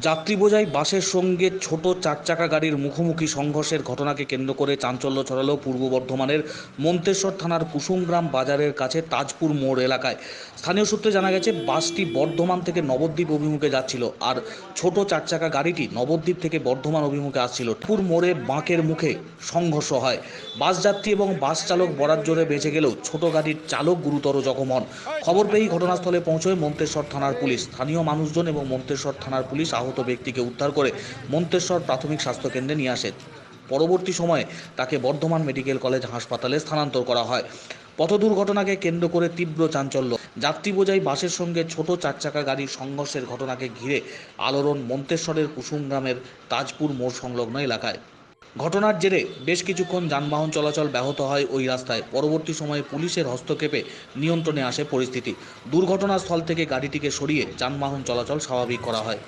যাত্রী বোঝাই বাসের সঙ্গে ছোট চার চাকা গাড়ির মুখোমুখি সংঘর্ষের ঘটনাকে কেন্দ্র করে চাঞ্চল্য ছড়ালো পূর্ব বর্ধমানের মন্তেশ্বর থানার কুসুমগ্রাম বাজারের কাছে তাজপুর মোড় এলাকায়। স্থানীয় সূত্রে জানা গেছে, বাসটি বর্ধমান থেকে নবদ্বীপ অভিমুখে যাচ্ছিল আর ছোট চার চাকা গাড়িটি নবদ্বীপ থেকে বর্ধমান অভিমুখে আসছিল। পুর মোড়ে বাঁকের মুখে সংঘর্ষ হয়। বাস যাত্রী এবং বাস চালক বরাত জোরে বেঁচে গেলেও ছোট গাড়ির চালক গুরুতর জখম হন। খবর পেয়েই ঘটনাস্থলে পৌঁছয় মন্তেশ্বর থানার পুলিশ। স্থানীয় মানুষজন এবং মন্তেশ্বর থানার পুলিশ আহত ব্যক্তিকে উদ্ধার করে মন্তেশ্বর প্রাথমিক স্বাস্থ্যকেন্দ্রে নিয়ে আসে। পরবর্তী সময়ে তাকে বর্ধমান মেডিকেল কলেজ হাসপাতালে স্থানান্তর করা হয়। পথ দুর্ঘটনাকে কেন্দ্র করে তীব্র চাঞ্চল্য। যাত্রী বোঝাই বাসের সঙ্গে ছোট চার চাকা গাড়ির সংঘর্ষের ঘটনাকে ঘিরে আলোড়ন মন্তেশ্বরের কুসুম গ্রামের তাজপুর মোড় সংলগ্ন এলাকায়। ঘটনার জেরে বেশ কিছুক্ষণ যানবাহন চলাচল ব্যাহত হয় ওই রাস্তায়। পরবর্তী সময়ে পুলিশের হস্তক্ষেপে নিয়ন্ত্রণে আসে পরিস্থিতি। দুর্ঘটনাস্থল থেকে গাড়িটিকে সরিয়ে যানবাহন চলাচল স্বাভাবিক করা হয়।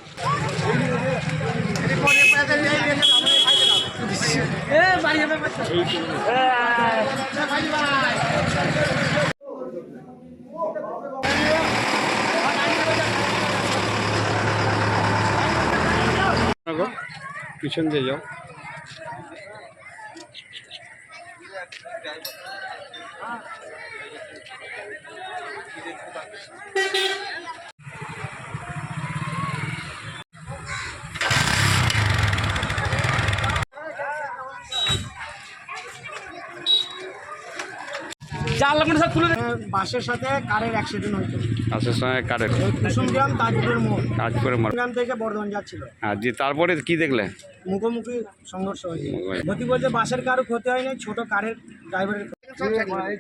পিছন দিয়ে যাও। বাসের সাথে কারের অ্যাক্সিডেন্ট হয়েছে। কারের। কুসুমগ্রাম তাজপুরের মোড়। কাজ করে মার থেকে বর্ধমান যাচ্ছিল। আর যে তারপরে কি দেখলে? মুখোমুখি সংঘর্ষ হয়েছে ক্ষতি বলতে বাসের কারও ক্ষতি হয়নি ছোট কারের ড্রাইভারের সব ছাড়িয়ে